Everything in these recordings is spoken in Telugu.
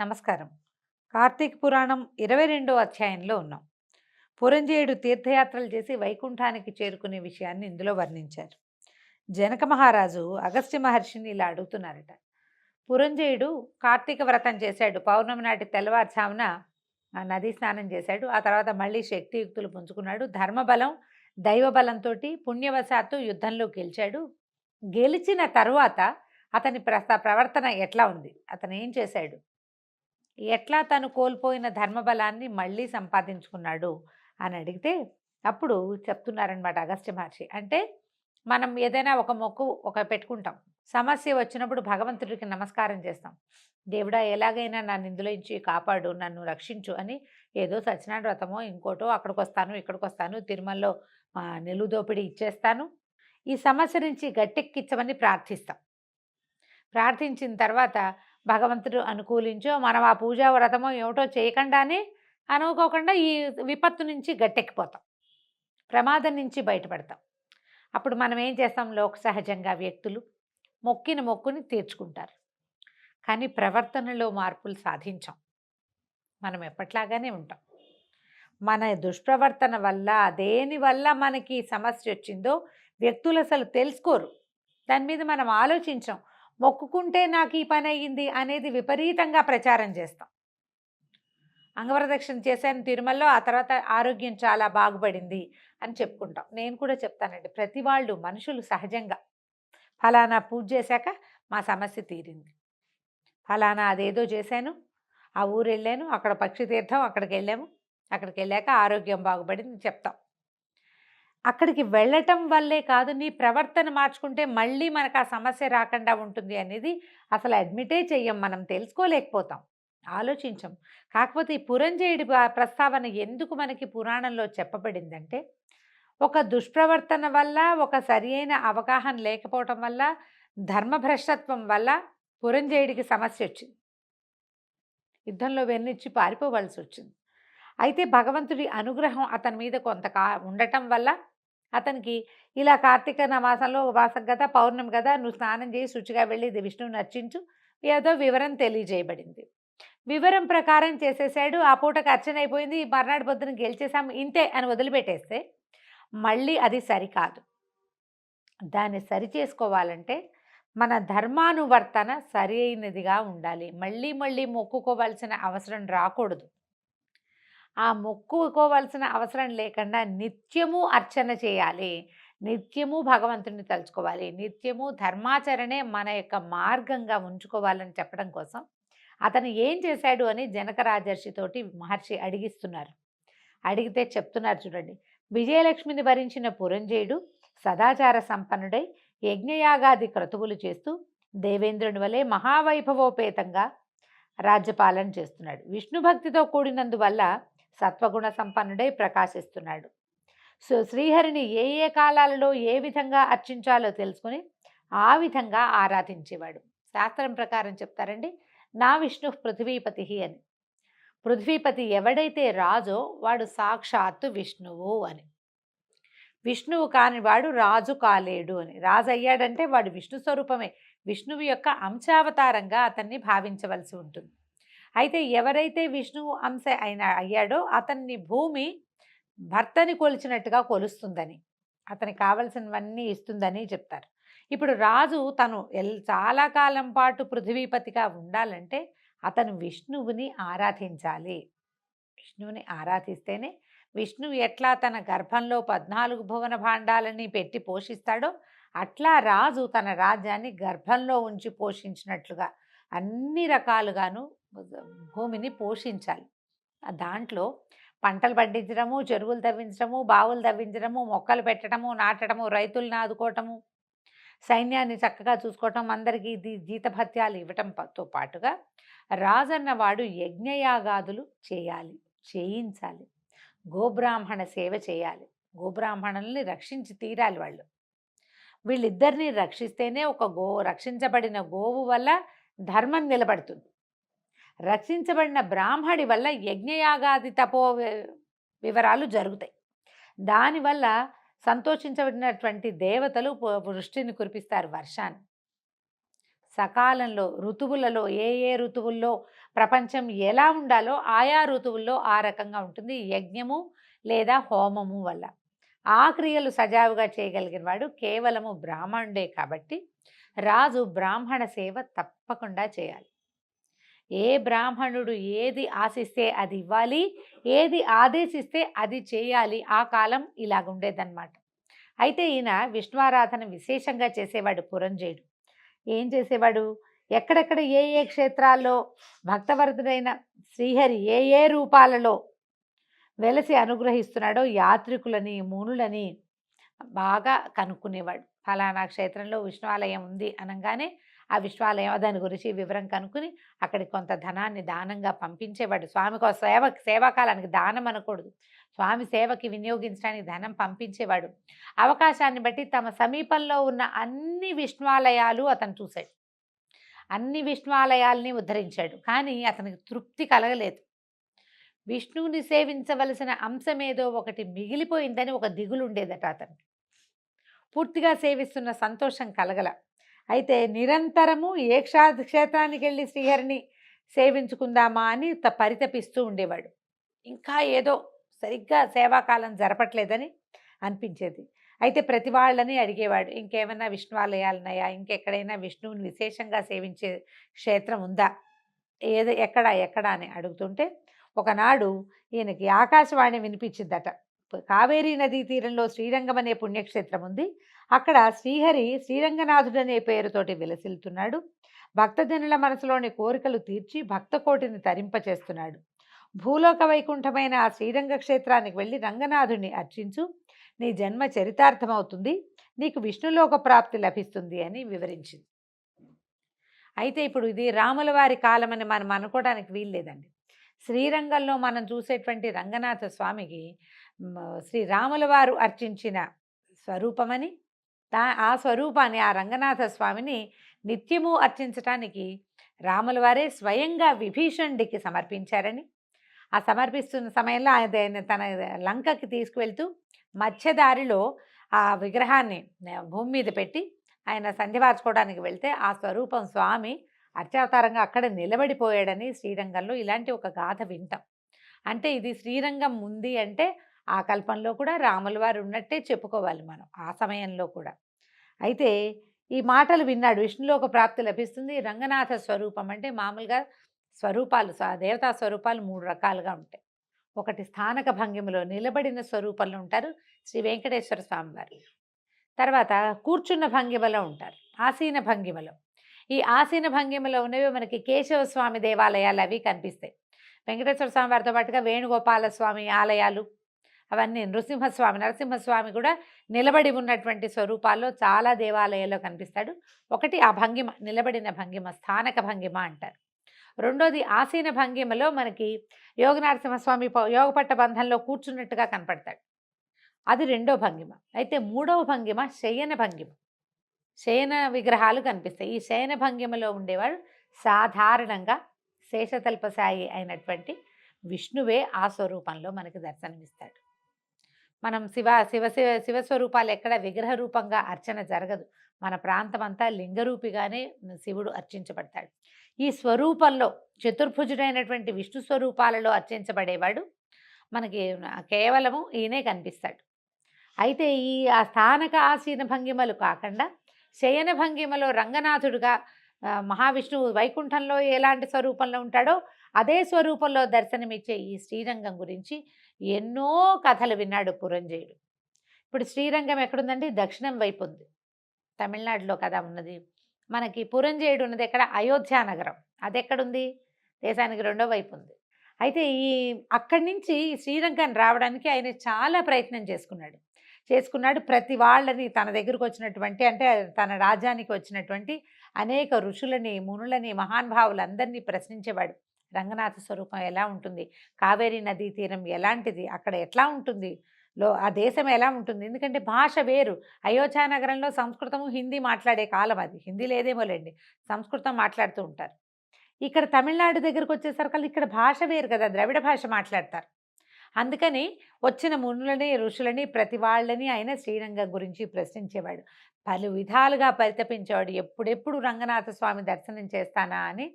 నమస్కారం. కార్తీక పురాణం ఇరవై రెండో అధ్యాయంలో ఉన్నాం. పురంజేయుడు తీర్థయాత్రలు చేసి వైకుంఠానికి చేరుకునే విషయాన్ని ఇందులో వర్ణించారు. జనక మహారాజు అగస్త్య మహర్షిని ఇలా అడుగుతున్నారట. పురంజేయుడు కార్తీక వ్రతం చేశాడు. పౌర్ణమి నాటి తెల్లవారుజామున ఆ నదీ స్నానం చేశాడు. ఆ తర్వాత మళ్ళీ శక్తియుక్తులు పుంజుకున్నాడు. ధర్మబలం దైవబలంతో పుణ్యవశాత్తు యుద్ధంలో గెలిచాడు. గెలిచిన తర్వాత అతని ప్రస్త ప్రవర్తన ఎట్లా ఉంది? అతను ఏం చేశాడు? ఎట్లా తను కోల్పోయిన ధర్మబలాన్ని మళ్ళీ సంపాదించుకున్నాడు? అని అడిగితే అప్పుడు చెప్తున్నారనమాట అగస్త్య మహర్షి. అంటే మనం ఏదైనా ఒక మొక్కు ఒక పెట్టుకుంటాం. సమస్య వచ్చినప్పుడు భగవంతుడికి నమస్కారం చేస్తాం. దేవుడా ఎలాగైనా నన్ను ఇందులో కాపాడు నన్ను రక్షించు అని ఏదో సత్యనారాయణ వ్రతమో ఇంకోటో అక్కడికి వస్తాను ఇక్కడికి వస్తాను తిరుమలలో నిలుదోపిడి దోపిడీ ఇచ్చేస్తాను. ఈ సమస్య నుంచి గట్టెక్కించమని ప్రార్థిస్తాం. ప్రార్థించిన తర్వాత భగవంతుడు అనుకూలించో మనం ఆ పూజా వ్రతమో ఏమిటో చేయకుండానే అనుకోకుండా ఈ విపత్తు నుంచి గట్టెక్కిపోతాం. ప్రమాదం నుంచి బయటపడతాం. అప్పుడు మనం ఏం చేస్తాం? లోక సహజంగా వ్యక్తులు మొక్కిన మొక్కుని తీర్చుకుంటారు. కానీ ప్రవర్తనలో మార్పులు సాధించాం. మనం ఎప్పట్లాగానే ఉంటాం. మన దుష్ప్రవర్తన వల్ల దేని వల్ల మనకి సమస్య వచ్చిందో వ్యక్తులు అసలు తెలుసుకోరు. దాని మీద మనం ఆలోచించాం. మొక్కుకుంటే నాకు ఈ పని అయ్యింది అనేది విపరీతంగా ప్రచారం చేస్తాం. అంగవరదక్షిణ చేశాను తిరుమలలో ఆ తర్వాత ఆరోగ్యం చాలా బాగుపడింది అని చెప్పుకుంటాం. నేను కూడా చెప్తానండి ప్రతి వాళ్ళు మనుషులు సహజంగా. ఫలానా పూజ చేశాక మా సమస్య తీరింది. ఫలానా అదేదో చేశాను ఆ ఊరు వెళ్ళాను అక్కడ పక్షి తీర్థం అక్కడికి వెళ్ళాము అక్కడికి వెళ్ళాక ఆరోగ్యం బాగుపడింది చెప్తాం. అక్కడికి వెళ్ళటం వల్లే కాదు నీ ప్రవర్తన మార్చుకుంటే మళ్ళీ మనకు ఆ సమస్య రాకుండా ఉంటుంది అనేది అసలు అడ్మిటే చెయ్యం. మనం తెలుసుకోలేకపోతాం ఆలోచించం. కాకపోతే ఈ పురంజయుడి ప్రస్తావన ఎందుకు మనకి పురాణంలో చెప్పబడిందంటే ఒక దుష్ప్రవర్తన వల్ల ఒక సరి అయిన అవగాహన లేకపోవటం వల్ల ధర్మభ్రష్టత్వం వల్ల పురంజయుడికి సమస్య వచ్చింది. యుద్ధంలో వెన్నిచ్చి పారిపోవలసి వచ్చింది. అయితే భగవంతుడి అనుగ్రహం అతని మీద కొంత ఉండటం వల్ల అతనికి ఇలా కార్తీక మాసంలో మాసం కదా పౌర్ణమి కదా నువ్వు స్నానం చేసి శుచిగా వెళ్ళి ఇది విష్ణువుని అర్చించు ఏదో వివరం తెలియజేయబడింది. వివరం ప్రకారం చేసేసాడు ఆ పూటకు అర్చన అయిపోయింది మర్నాడు పొద్దున గెలిచేసాము ఇంతే అని వదిలిపెట్టేస్తే మళ్ళీ అది సరికాదు. దాన్ని సరి చేసుకోవాలంటే మన ధర్మానువర్తన సరి అయినదిగా ఉండాలి. మళ్ళీ మళ్ళీ మొక్కుకోవాల్సిన అవసరం రాకూడదు. ఆ మొక్కుకోవాల్సిన అవసరం లేకుండా నిత్యము అర్చన చేయాలి. నిత్యము భగవంతుని తలుచుకోవాలి. నిత్యము ధర్మాచరణే మన యొక్క మార్గంగా ఉంచుకోవాలని చెప్పడం కోసం అతను ఏం చేశాడు అని జనక రాజర్షితోటి మహర్షి అడిగిస్తున్నారు. అడిగితే చెప్తున్నారు చూడండి. విజయలక్ష్మిని భరించిన పురంజయుడు సదాచార సంపన్నుడై యజ్ఞయాగాది క్రతువులు చేస్తూ దేవేంద్రుని వలె మహావైభవోపేతంగా రాజ్యపాలన చేస్తున్నాడు. విష్ణు భక్తితో కూడినందువల్ల సత్వగుణ సంపన్నుడై ప్రకాశిస్తున్నాడు. సో శ్రీహరిని ఏ ఏ కాలాలలో ఏ విధంగా అర్చించాలో తెలుసుకుని ఆ విధంగా ఆరాధించేవాడు. శాస్త్రం ప్రకారం చెప్తారండి నా విష్ణు పృథ్వీపతి అని. పృథ్వీపతి ఎవడైతే రాజో వాడు సాక్షాత్తు విష్ణువు అని. విష్ణువు కాని వాడు రాజు కాలేడు అని. రాజు అయ్యాడంటే వాడు విష్ణు స్వరూపమే. విష్ణువు యొక్క అంశావతారంగా అతన్ని భావించవలసి ఉంటుంది. అయితే ఎవరైతే విష్ణువు అంశ అయిన అయ్యాడో అతన్ని భూమి భర్తని కొలిచినట్టుగా కొలుస్తుందని అతనికి కావలసినవన్నీ ఇస్తుందని చెప్తారు. ఇప్పుడు రాజు తను ఎల్ చాలా కాలం పాటు పృథ్వీపతిగా ఉండాలంటే అతను విష్ణువుని ఆరాధించాలి. విష్ణువుని ఆరాధిస్తేనే విష్ణువు ఎట్లా తన గర్భంలో పద్నాలుగు భువన భాండాలని పెట్టి పోషిస్తాడో అట్లా రాజు తన రాజ్యాన్ని గర్భంలో ఉంచి పోషించినట్లుగా అన్ని రకాలుగాను భూమిని పోషించాలి. దాంట్లో పంటలు పండించడము చెరువులు తవ్వించడము బావులు తవ్వించడము మొక్కలు పెట్టడము నాటడము రైతులను ఆదుకోవటము సైన్యాన్ని చక్కగా చూసుకోవటం అందరికీ దీ జీతభత్యాలు ఇవ్వటంతో పాటుగా రాజన్నవాడు యజ్ఞయాగాదులు చేయాలి చేయించాలి. గోబ్రాహ్మణ సేవ చేయాలి. గోబ్రాహ్మణుల్ని రక్షించి తీరాలి వాళ్ళు. వీళ్ళిద్దరిని రక్షిస్తేనే ఒక గో రక్షించబడిన గోవు వల్ల ధర్మం నిలబడుతుంది. రక్షించబడిన బ్రాహ్మడి వల్ల యజ్ఞయాగాది తపో వివరాలు జరుగుతాయి. దానివల్ల సంతోషించబడినటువంటి దేవతలు వృష్టిని కురిపిస్తారు వర్షాన్ని. సకాలంలో ఋతువులలో ఏ ఏ ఋతువుల్లో ప్రపంచం ఎలా ఉండాలో ఆయా ఋతువుల్లో ఆ రకంగా ఉంటుంది యజ్ఞము లేదా హోమము వల్ల. ఆ క్రియలు సజావుగా చేయగలిగిన వాడు కేవలము బ్రాహ్మణుడే కాబట్టి రాజు బ్రాహ్మణ సేవ తప్పకుండా చేయాలి. ఏ బ్రాహ్మణుడు ఏది ఆశిస్తే అది ఇవ్వాలి ఏది ఆదేశిస్తే అది చేయాలి ఆ కాలం ఇలాగుండేదన్నమాట. అయితే ఈయన విష్ణువారాధన విశేషంగా చేసేవాడు పురంజయుడు. ఏం చేసేవాడు? ఎక్కడెక్కడ ఏ ఏ క్షేత్రాల్లో భక్తవర్ధుడైన శ్రీహరి ఏ ఏ రూపాలలో వెలసి అనుగ్రహిస్తున్నాడో యాత్రికులని మునులని బాగా కనుక్కునేవాడు. ఫలానా క్షేత్రంలో విష్ణువాలయం ఉంది అనగానే ఆ విశ్వాలయం దాని గురించి వివరం కనుక్కుని అక్కడికి కొంత ధనాన్ని దానంగా పంపించేవాడు. స్వామికి సేవ సేవాకాలానికి దానం అనకూడదు. స్వామి సేవకి వినియోగించడానికి ధనం పంపించేవాడు. అవకాశాన్ని బట్టి తమ సమీపంలో ఉన్న అన్ని విష్ణువాలయాలు అతను చూశాడు. అన్ని విష్ణువాలయాల్ని ఉద్ధరించాడు. కానీ అతనికి తృప్తి కలగలేదు. విష్ణువుని సేవించవలసిన అంశమేదో ఒకటి మిగిలిపోయిందని ఒక దిగులు ఉండేదట అతనికి. పూర్తిగా సేవిస్తున్న సంతోషం కలగల. అయితే నిరంతరము ఏ క్షా క్షేత్రానికి వెళ్ళి శ్రీహరిని సేవించుకుందామా అని త పరితపిస్తూ ఉండేవాడు. ఇంకా ఏదో సరిగ్గా సేవాకాలం జరపట్లేదని అనిపించేది. అయితే ప్రతి వాళ్ళని అడిగేవాడు ఇంకేమైనా విష్ణువాలయాలున్నాయా? ఇంకెక్కడైనా విష్ణువుని విశేషంగా సేవించే క్షేత్రం ఉందా? ఏదో ఎక్కడ ఎక్కడ? అని అడుగుతుంటే ఒకనాడు ఈయనకి ఆకాశవాణి వినిపించిందట. కావేరీ నదీ తీరంలో శ్రీరంగం అనే పుణ్యక్షేత్రం ఉంది. అక్కడ శ్రీహరి శ్రీరంగనాథుడనే పేరుతోటి విలసిల్తున్నాడు భక్తజనుల మనసులోని కోరికలు తీర్చి భక్తకోటిని తరింపచేస్తున్నాడు. భూలోక వైకుంఠమైన ఆ శ్రీరంగ క్షేత్రానికి వెళ్ళి రంగనాథుడిని అర్చించు నీ జన్మ చరితార్థమవుతుంది నీకు విష్ణులోక ప్రాప్తి లభిస్తుంది అని వివరించింది. అయితే ఇప్పుడు ఇది రాముల వారి కాలమని మనం అనుకోవడానికి వీల్లేదండి శ్రీరంగంలో మనం చూసేటువంటి రంగనాథ స్వామికి శ్రీరాముల వారు అర్చించిన స్వరూపమని దా ఆ స్వరూపాన్ని ఆ రంగనాథ స్వామిని నిత్యము అర్చించటానికి రాముల వారే స్వయంగా విభీషణుడికి సమర్పించారని. ఆ సమర్పిస్తున్న సమయంలో ఆయన తన లంకకి తీసుకువెళ్తూ మధ్యదారిలో ఆ విగ్రహాన్ని భూమి మీద పెట్టి ఆయన సంధ్యవార్చుకోవడానికి వెళ్తే ఆ స్వరూపం స్వామి అర్చావతారంగా అక్కడ నిలబడిపోయాడని శ్రీరంగంలో ఇలాంటి ఒక గాథ వింటాం. అంటే ఇది శ్రీరంగం ఉంది అంటే ఆ కల్పంలో కూడా రాముల వారు ఉన్నట్టే చెప్పుకోవాలి మనం ఆ సమయంలో కూడా. అయితే ఈ మాటలు విన్నాడు. విష్ణులోక ప్రాప్తి లభిస్తుంది. రంగనాథ స్వరూపం అంటే మామూలుగా స్వరూపాలు దేవతా స్వరూపాలు మూడు రకాలుగా ఉంటాయి. ఒకటి స్థానక భంగిమలో నిలబడిన స్వరూపంలో ఉంటారు శ్రీ వెంకటేశ్వర స్వామి వారు తర్వాత కూర్చున్న భంగిమలో ఉంటారు. ఆసీన భంగిమలో. ఈ ఆసీన భంగిమలో ఉన్నవి మనకి కేశవ స్వామి దేవాలయాలు అవి కనిపిస్తాయి. వెంకటేశ్వర స్వామి వారితో పాటుగా వేణుగోపాల స్వామి ఆలయాలు అవన్నీ నృసింహస్వామి నరసింహస్వామి కూడా నిలబడి ఉన్నటువంటి స్వరూపాల్లో చాలా దేవాలయాల్లో కనిపిస్తాడు. ఒకటి ఆ భంగిమ నిలబడిన భంగిమ స్థానక భంగిమ అంటారు. రెండోది ఆసీన భంగిమలో మనకి యోగ నరసింహస్వామి యోగపట్ట బంధంలో కూర్చున్నట్టుగా కనపడతాడు. అది రెండో భంగిమ. అయితే మూడవ భంగిమ శయన భంగిమ. శయన విగ్రహాలు కనిపిస్తాయి. ఈ శయన భంగిమలో ఉండేవాడు సాధారణంగా శేషతల్పసాయి అయినటువంటి విష్ణువే ఆ స్వరూపంలో మనకి దర్శనమిస్తాడు. మనం శివ శివ శివ శివస్వరూపాలు ఎక్కడ విగ్రహ రూపంగా అర్చన జరగదు. మన ప్రాంతమంతా లింగరూపిగానే శివుడు అర్చించబడతాడు. ఈ స్వరూపంలో చతుర్భుజుడైనటువంటి విష్ణు స్వరూపాలలో అర్చించబడేవాడు మనకి కేవలము ఈయనే కనిపిస్తాడు. అయితే ఈ ఆ స్థానక ఆసీన భంగిమలు కాకుండా శయన భంగిమలో రంగనాథుడుగా మహావిష్ణువు వైకుంఠంలో ఎలాంటి స్వరూపంలో ఉంటాడో అదే స్వరూపంలో దర్శనమిచ్చే ఈ శ్రీరంగం గురించి ఎన్నో కథలు విన్నాడు పురంజయుడు. ఇప్పుడు శ్రీరంగం ఎక్కడుందండి? దక్షిణం వైపు ఉంది. తమిళనాడులో కదా ఉన్నది. మనకి పురంజయుడు ఉన్నది ఎక్కడ? అయోధ్య నగరం. అది ఎక్కడుంది దేశానికి రెండో వైపు ఉంది. అయితే ఈ అక్కడి నుంచి శ్రీరంగం రావడానికి ఆయన చాలా ప్రయత్నం చేసుకున్నాడు. చేసుకున్నాడు ప్రతి వాళ్ళని తన దగ్గరకు వచ్చినటువంటి అంటే తన రాజ్యానికి వచ్చినటువంటి అనేక ఋషులని మునులని మహానుభావులందరినీ ప్రశ్నించేవాడు. రంగనాథ స్వరూపం ఎలా ఉంటుంది? కావేరీ నదీ తీరం ఎలాంటిది? అక్కడ ఎట్లా ఉంటుంది? లో ఆ దేశం ఎలా ఉంటుంది? ఎందుకంటే భాష వేరు. అయోధ్య నగరంలో సంస్కృతము హిందీ మాట్లాడే కాలం అది. హిందీ లేదేమోలేండి సంస్కృతం మాట్లాడుతూ ఉంటారు. ఇక్కడ తమిళనాడు దగ్గరకు వచ్చేసరికి ఇక్కడ భాష వేరు కదా. ద్రవిడ భాష మాట్లాడతారు. అందుకని వచ్చిన మునులని ఋషులని ప్రతి వాళ్ళని ఆయన శ్రీరంగం గురించి ప్రశ్నించేవాడు. పలు విధాలుగా పరితపించేవాడు. ఎప్పుడెప్పుడు రంగనాథ స్వామి దర్శనం చేస్తానా అని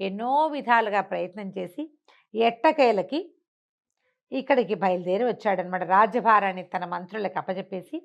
ఎన్నో విధాలుగా ప్రయత్నం చేసి ఎట్టకేలకి ఇక్కడికి బయలుదేరి వచ్చాడనమాట రాజ్యభారాన్ని తన మంత్రులకు అప్పచెప్పేసి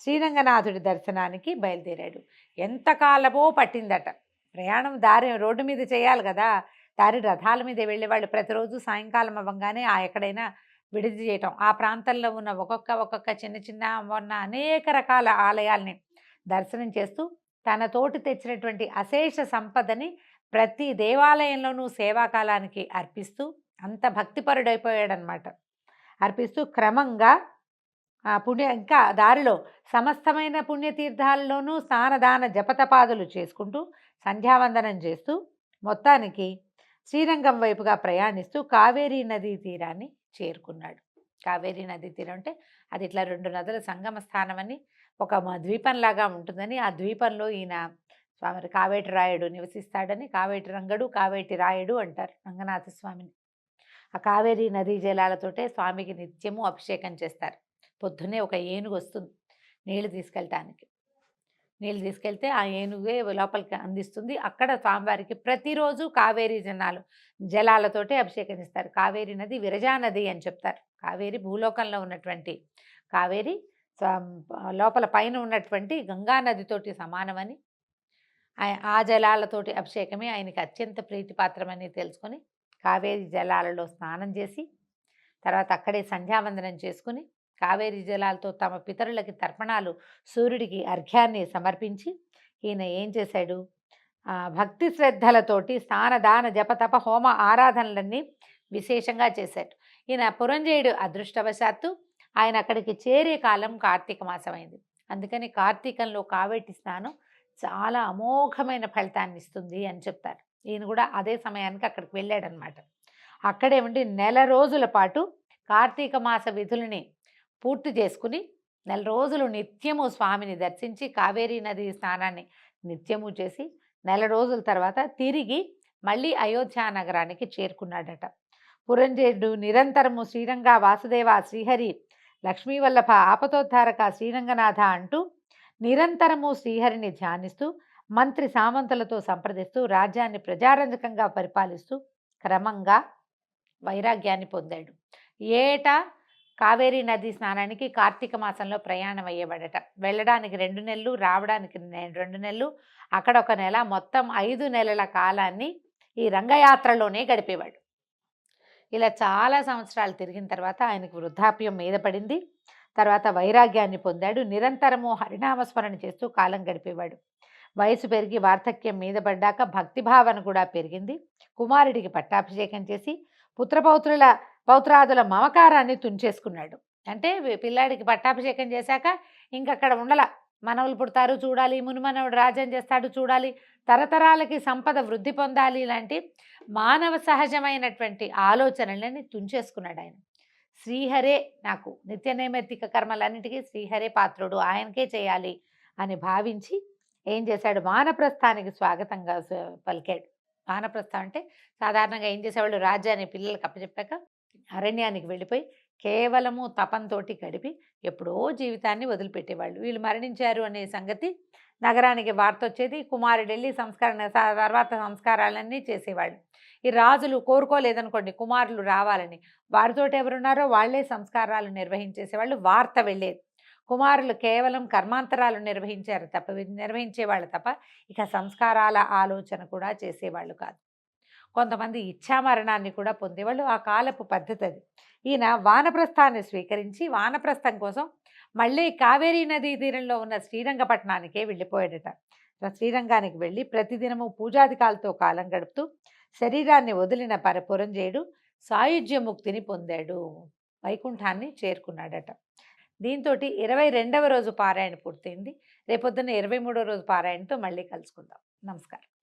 శ్రీరంగనాథుడి దర్శనానికి బయలుదేరాడు. ఎంతకాలమో పట్టిందట. ప్రయాణం దారి రోడ్డు మీద చేయాలి కదా. దారి రథాల మీద వెళ్ళేవాళ్ళు ప్రతిరోజు సాయంకాలం అవ్వగానే ఆ ఎక్కడైనా విడిది చేయటం. ఆ ప్రాంతంలో ఉన్న ఒక్కొక్క ఒక్కొక్క చిన్న చిన్న ఉన్న అనేక రకాల ఆలయాల్ని దర్శనం చేస్తూ తన తోటి తెచ్చినటువంటి అశేష సంపదని ప్రతి దేవాలయంలోనూ సేవాకాలానికి అర్పిస్తూ అంత భక్తిపరుడైపోయాడనమాట. అర్పిస్తూ క్రమంగా పుణ్య ఇంకా దారిలో సమస్తమైన పుణ్యతీర్థాల్లోనూ స్నానదాన జపతపాదులు చేసుకుంటూ సంధ్యావందనం చేస్తూ మొత్తానికి శ్రీరంగం వైపుగా ప్రయాణిస్తూ కావేరీ నదీ తీరాన్ని చేరుకున్నాడు. కావేరీ నదీ తీరం అంటే అది ఇట్లా రెండు నదుల సంగమ స్థానమని ఒక ద్వీపంలాగా ఉంటుందని ఆ ద్వీపంలో ఈయన స్వామి కావేటి రాయుడు నివసిస్తాడని కావేటి రంగడు కావేటి రాయుడు అంటారు రంగనాథ స్వామిని. ఆ కావేరీ నదీ జలాలతోటే స్వామికి నిత్యము అభిషేకం చేస్తారు. పొద్దున్నే ఒక ఏనుగు వస్తుంది నీళ్ళు తీసుకెళ్ళటానికి నీళ్ళు తీసుకెళ్తే ఆ ఏనుగే లోపలికి అందిస్తుంది. అక్కడ స్వామివారికి ప్రతిరోజు కావేరీ జనాలు జలాలతోటే అభిషేకం ఇస్తారు కావేరీ నది విరజా నది అని చెప్తారు. కావేరి భూలోకంలో ఉన్నటువంటి కావేరి లోపల పైన ఉన్నటువంటి గంగా నదితోటి సమానమని ఆ జలాలతోటి అభిషేకమే ఆయనకి అత్యంత ప్రీతిపాత్రమని తెలుసుకొని కావేరి జలాలలో స్నానం చేసి తర్వాత అక్కడే సంధ్యావందనం చేసుకుని కావేరి జలాలతో తమ పితరులకి తర్పణాలు సూర్యుడికి అర్ఘ్యాన్ని సమర్పించి ఈయన ఏం చేశాడు? భక్తి శ్రద్ధలతోటి స్నాన దాన జపతప హోమ ఆరాధనలన్నీ విశేషంగా చేశాడు. ఈయన పురంజయుడు అదృష్టవశాత్తు ఆయన అక్కడికి చేరే కాలం కార్తీక మాసమైంది. అందుకని కార్తీకంలో కావేటి స్నానం చాలా అమోఘమైన ఫలితాన్ని ఇస్తుంది అని చెప్తారు. ఈయన కూడా అదే సమయానికి అక్కడికి వెళ్ళాడనమాట. అక్కడే ఉండి నెల రోజుల పాటు కార్తీక మాస విధులని పూర్తి చేసుకుని నెల రోజులు నిత్యము స్వామిని దర్శించి కావేరీ నది స్నానాన్ని నిత్యము చేసి నెల రోజుల తర్వాత తిరిగి మళ్ళీ అయోధ్య నగరానికి చేరుకున్నాడట. పురంజేయుడు నిరంతరము శ్రీరంగ వాసుదేవ శ్రీహరి లక్ష్మీవల్లభ ఆపతోద్ధారక శ్రీరంగనాథ అంటూ నిరంతరము శ్రీహరిని ధ్యానిస్తూ మంత్రి సామంతులతో సంప్రదిస్తూ రాజ్యాన్ని ప్రజారంజకంగా పరిపాలిస్తూ క్రమంగా వైరాగ్యాన్ని పొందాడు. ఏటా కావేరీ నది స్నానానికి కార్తీక మాసంలో ప్రయాణం అయ్యేవాడట. వెళ్ళడానికి రెండు నెలలు రావడానికి రెండు నెలలు అక్కడ ఒక నెల మొత్తం ఐదు నెలల కాలాన్ని ఈ రంగయాత్రలోనే గడిపేవాడు. ఇలా చాలా సంవత్సరాలు తిరిగిన తర్వాత ఆయనకు వృద్ధాప్యం మీద పడింది. తర్వాత వైరాగ్యాన్ని పొందాడు. నిరంతరము హరినామస్మరణ చేస్తూ కాలం గడిపేవాడు. వయసు పెరిగి వార్ధక్యం మీద పడ్డాక భక్తిభావన కూడా పెరిగింది. కుమారుడికి పట్టాభిషేకం చేసి పుత్రపౌత్రుల పౌత్రాదుల మమకారాన్ని తుంచేసుకున్నాడు. అంటే పిల్లాడికి పట్టాభిషేకం చేశాక ఇంకక్కడ ఉండల. మనవలు పుడతారు చూడాలి మునుమనవుడు రాజ్యం చేస్తాడు చూడాలి తరతరాలకి సంపద వృద్ధి పొందాలి ఇలాంటి మానవ సహజమైనటువంటి ఆలోచనలని తుంచేసుకున్నాడు ఆయన. శ్రీహరే నాకు నిత్య నైమిత్తిక కర్మలన్నిటికీ శ్రీహరే పాత్రుడు ఆయనకే చేయాలి అని భావించి ఏం చేశాడు? వానప్రస్థానికి స్వాగతంగా పలికాడు. వానప్రస్థం అంటే సాధారణంగా ఏం చేసేవాళ్ళు? రాజ్యాన్ని పిల్లలకు అప్పచెప్పాక అరణ్యానికి వెళ్ళిపోయి కేవలము తపంతోటి గడిపి ఎప్పుడో జీవితాన్ని వదిలిపెట్టేవాళ్ళు. వీళ్ళు మరణించారు అనే సంగతి నగరానికి వార్త వచ్చేది కుమారుడు వెళ్ళి సంస్కరణ తర్వాత సంస్కారాలన్నీ చేసేవాళ్ళు. ఈ రాజులు కోరుకోలేదనుకోండి కుమారులు రావాలని. వారితో ఎవరున్నారో వాళ్ళే సంస్కారాలు నిర్వహించేసేవాళ్ళు. వార్త వెళ్ళేది. కుమారులు కేవలం కర్మాంతరాలు నిర్వహించారు తప్ప నిర్వహించేవాళ్ళు తప్ప ఇక సంస్కారాల ఆలోచన కూడా చేసేవాళ్ళు కాదు. కొంతమంది ఇచ్చామరణాన్ని కూడా పొందేవాళ్ళు ఆ కాలపు పద్ధతి అది. ఈయన వానప్రస్థాన్ని స్వీకరించి వానప్రస్థం కోసం మళ్ళీ కావేరీ నదీ తీరంలో ఉన్న శ్రీరంగపట్నానికే వెళ్ళిపోయాడట. శ్రీరంగానికి వెళ్ళి ప్రతిదినము పూజాధికాలతో కాలం గడుపుతూ శరీరాన్ని వదిలిన పరపురం చేయుడు సాయుధ్య ముక్తిని పొందాడు. వైకుంఠాన్ని చేరుకున్నాడట. దీంతో ఇరవై రెండవ రోజు పారాయణ పూర్తయింది. రేపొద్దున ఇరవై మూడో రోజు పారాయణతో మళ్ళీ కలుసుకుందాం. నమస్కారం.